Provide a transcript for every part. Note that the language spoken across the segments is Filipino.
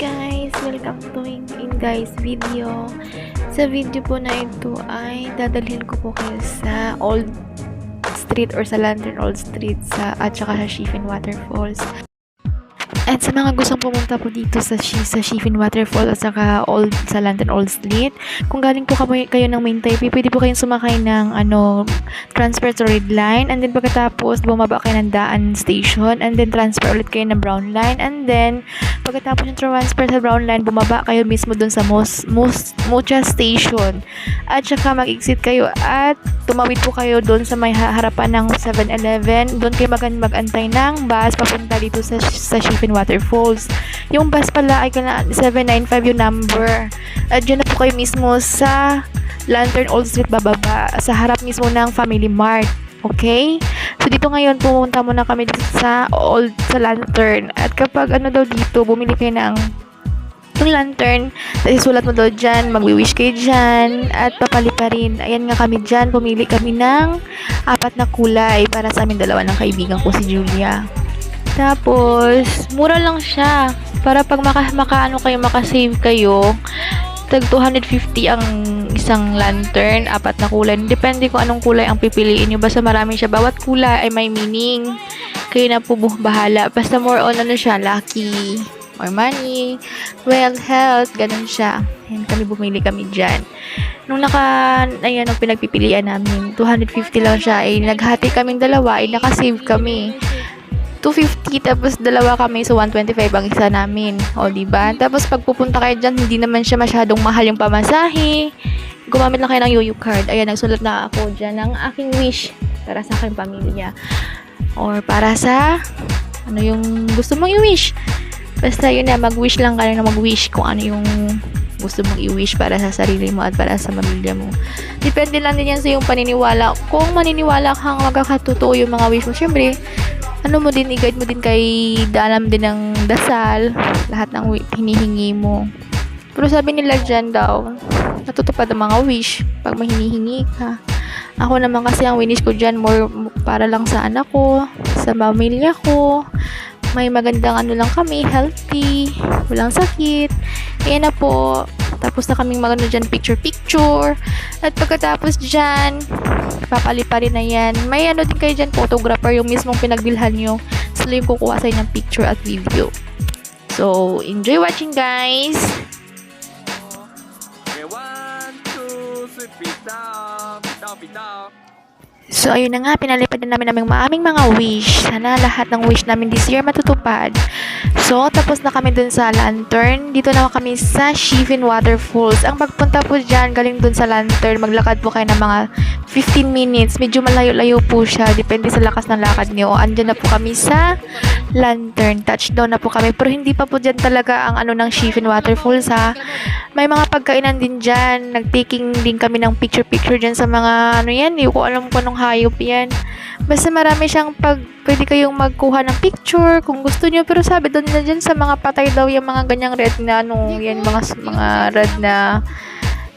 welcome to in, guys video. Sa video po na ito ay dadalhin ko po kayo sa Old Street or sa Lantern Old Street sa at saka sa Shifen Waterfalls. At sa mga gustong pumunta po dito sa, sa Shifen Waterfall at saka old, sa Lantern Old Street, kung galing po kayo, kayo ng main Taipei, pwede po kayong sumakay ng ano, transfer to red line and then pagkatapos bumaba kayo ng daan station and then transfer ulit kayo ng brown line and then pagkatapos yung transfer sa brown line bumaba kayo mismo dun sa Mos, Mos, Mocha station. At saka mag-exit kayo at tumawid po kayo dun sa may ha- harapan ng 7-Eleven doon kayo mag magantay ng bus papunta dito sa, sa Shifen Waterfalls yung bus pala ay kana 795 yung number. At dyan na po kayo mismo sa Lantern Old Street bababa sa harap mismo ng Family Mart. Okay? So dito ngayon pumunta muna kami sa Old sa Lantern. At kapag ano daw dito, bumili kayo ng yung lantern, tapos sulat mo daw dyan, magwi-wish kayo dyan, at papali pa rin. Ayan nga kami dyan, pumili kami ng apat na kulay para sa amin dalawa ng kaibigan ko si Julia. Tapos, mura lang siya. Para pag maka, maka ano kayo, makasave kayo, tag 250 ang isang lantern, apat na kulay. Depende kung anong kulay ang pipiliin nyo. Basta marami siya. Bawat kulay ay may meaning. Kayo na po bahala. Basta more on ano siya, lucky, more money, well, health, ganun siya. Ayan, kami bumili kami dyan. Nung naka, ayan, nung pinagpipilian namin, 250 lang siya, ay naghati kaming dalawa, ay nakasave kami. 250 tapos dalawa kami so 125 ang isa namin. O di ba? Tapos pag pupunta kayo diyan, hindi naman siya masyadong mahal yung pamasahe. Gumamit lang kayo ng YOYO card. Ayan, nagsulat na ako diyan ng aking wish para sa aking pamilya. Or para sa ano yung gusto mong i-wish. Basta yun na, mag-wish lang ka na mag-wish kung ano yung gusto mong i-wish para sa sarili mo at para sa pamilya mo. Depende lang din yan sa yung paniniwala. Kung maniniwala kang magkakatotoo yung mga wish mo, syempre, ano mo din, i-guide mo din kay dalam din ng dasal, lahat ng hinihingi mo. Pero sabi nila dyan daw, natutupad ang mga wish pag may ka. Ako naman kasi ang wish ko dyan more para lang sa anak ko, sa pamilya ko. May magandang ano lang kami, healthy, walang sakit. Ayan na po. Tapos na kaming magano dyan, picture-picture. At pagkatapos dyan, papali pa rin na yan. May ano din kayo dyan, photographer, yung mismong pinagbilhan nyo. Sila yung kukuha sa ng picture at video. So, enjoy watching guys! So, ayun na nga, pinalipad na namin naming maaming mga wish. Sana lahat ng wish namin this year matutupad. So, tapos na kami dun sa lantern. Dito na kami sa Shifen Waterfalls. Ang pagpunta po dyan, galing dun sa lantern, maglakad po kayo ng mga 15 minutes. Medyo malayo-layo po siya. Depende sa lakas ng lakad niyo. Andyan na po kami sa lantern. Touchdown na po kami. Pero hindi pa po dyan talaga ang ano ng Shifen Waterfalls ha. May mga pagkainan din dyan. Nag-taking din kami ng picture-picture dyan sa mga ano yan. Hindi ko alam kung anong hayop yan. Basta marami siyang pag pwede kayong magkuha ng picture kung gusto niyo pero sabi doon na dyan sa mga patay daw yung mga ganyang red na ano yan mga mga red na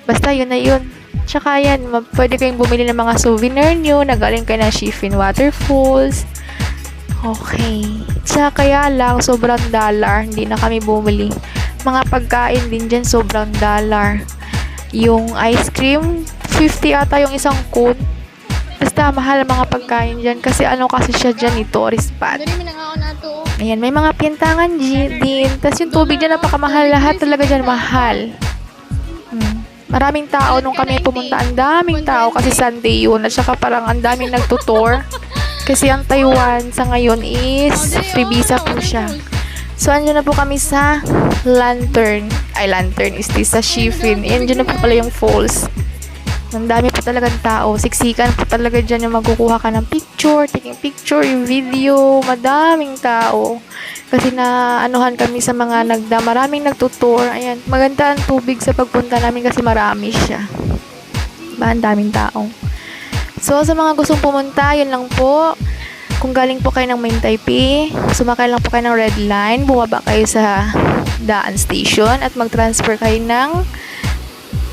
basta yun na yun tsaka yan pwede kayong bumili ng mga souvenir nyo na galing kayo ng Shifen Waterfalls okay tsaka kaya lang sobrang dollar hindi na kami bumili mga pagkain din dyan sobrang dollar yung ice cream 50 ata yung isang cone Basta mahal ang mga pagkain dyan kasi ano kasi siya dyan eh, tourist spot. Ayan, may mga pintangan di- din. Tapos yung tubig dyan napakamahal. Lahat talaga dyan mahal. Hmm. Maraming tao nung kami pumunta. Ang daming tao kasi Sunday yun. At saka parang ang daming nagtutour. Kasi ang Taiwan sa ngayon is free visa po siya. So, andyan na po kami sa Lantern. Ay, Lantern is this sa Shifen. Ayan, dyan na po pala yung falls. Ang dami po talagang tao. Siksikan po talaga dyan yung magkukuha ka ng picture, taking picture, yung video. Madaming tao. Kasi na anuhan kami sa mga nagda, maraming nagtutour. Ayan, maganda ang tubig sa pagpunta namin kasi marami siya. Ba, ang daming tao. So, sa mga gustong pumunta, yun lang po. Kung galing po kayo ng Main Taipei, sumakay lang po kayo ng Red Line, bumaba kayo sa Daan Station at mag-transfer kayo ng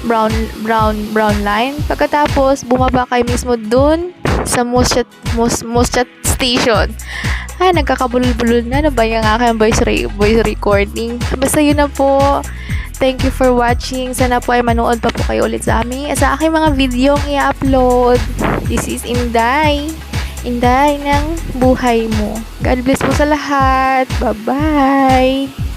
brown brown brown line. Pagkatapos, bumaba kayo mismo dun sa Muschat Mus, Station. Ah, nagkakabulol-bulol na. Ano ba yung aking voice, re- voice recording? Basta yun na po. Thank you for watching. Sana po ay manood pa po kayo ulit sa amin. Sa aking mga video i-upload. This is Inday. Inday ng buhay mo. God bless po sa lahat. Bye-bye.